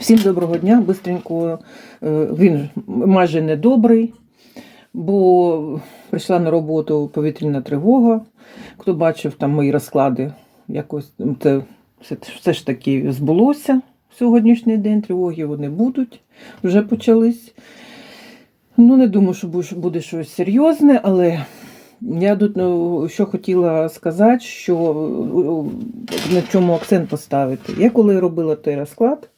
Всім доброго дня, бистренько. Е, Він майже не добрий, бо прийшла на роботу повітряна тривога. Хто бачив там мої розклади, якось це все, ж таки збулося в сьогоднішній день. Тривоги вони будуть, вже почались. Ну, не думаю, що буде- щось серйозне, але я тут ну, що хотіла сказати, що е, на чому акцент поставити. Я коли робила той розклад,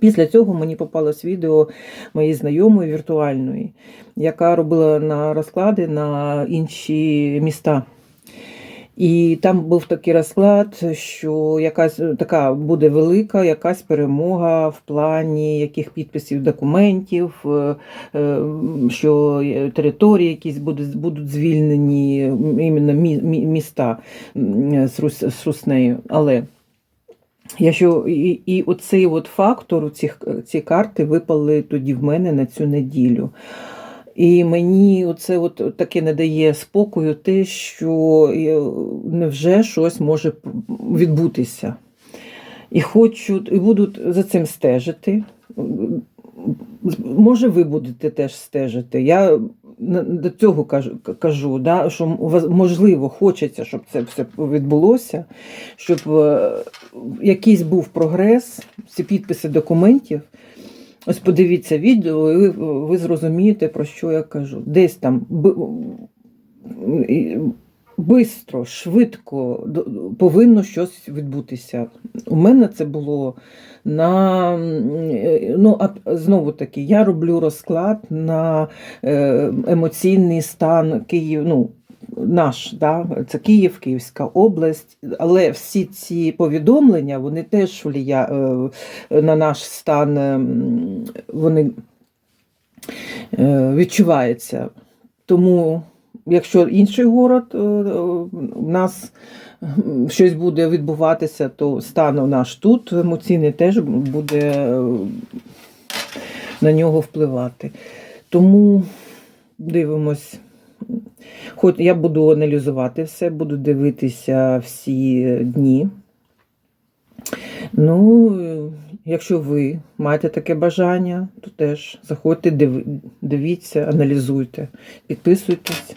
після цього мені попалось відео моєї знайомої віртуальної, яка робила на розклади на інші міста. І там був такий розклад, що якась така буде велика якась перемога в плані яких підписів документів, е, е, що території якісь будуть, будуть звільнені, іменно мі- мі- міста з Руснею. Але Якщо і, і оцей от фактор, ці, ці карти випали тоді в мене на цю неділю. І мені оце от таке не дає спокою, те, що е, невже щось може відбутися. І хочу, і буду за цим стежити. Може, ви будете теж стежити. Я до цього кажу, кажу да, що можливо хочеться, щоб це все відбулося, щоб е, якийсь був прогрес, ці підписи документів. Ось подивіться відео, і ви, ви зрозумієте, про що я кажу. Десь там б- бистро, швидко повинно щось відбутися. У мене це було на ну, а знову таки, я роблю розклад на е, емоційний стан Київ. Ну, наш, да, це Київ, Київська область, але всі ці повідомлення вони теж влія, е, на наш стан, е, вони е, відчуваються. Тому, якщо інший город е, у нас щось буде відбуватися, то стан наш тут емоційний теж буде е, на нього впливати. Тому дивимось. Хоч я буду аналізувати все, буду дивитися всі дні. Ну, е, якщо ви маєте таке бажання, то теж заходьте, дивіться, аналізуйте, підписуйтесь.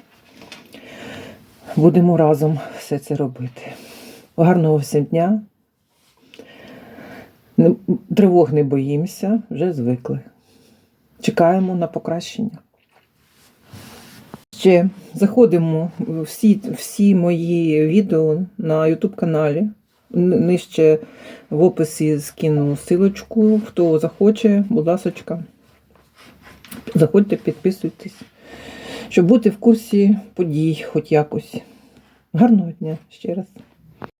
Будемо разом все це робити. Гарного всім дня. Тривог не боїмося, вже звикли. Чекаємо на покращення. Ще заходимо всі, всі мої відео на YouTube каналі. Нижче в описі скину силочку. Хто захоче, будь ласочка. Заходьте, підписуйтесь, щоб бути в курсі подій хоч якось. Гарного дня ще раз.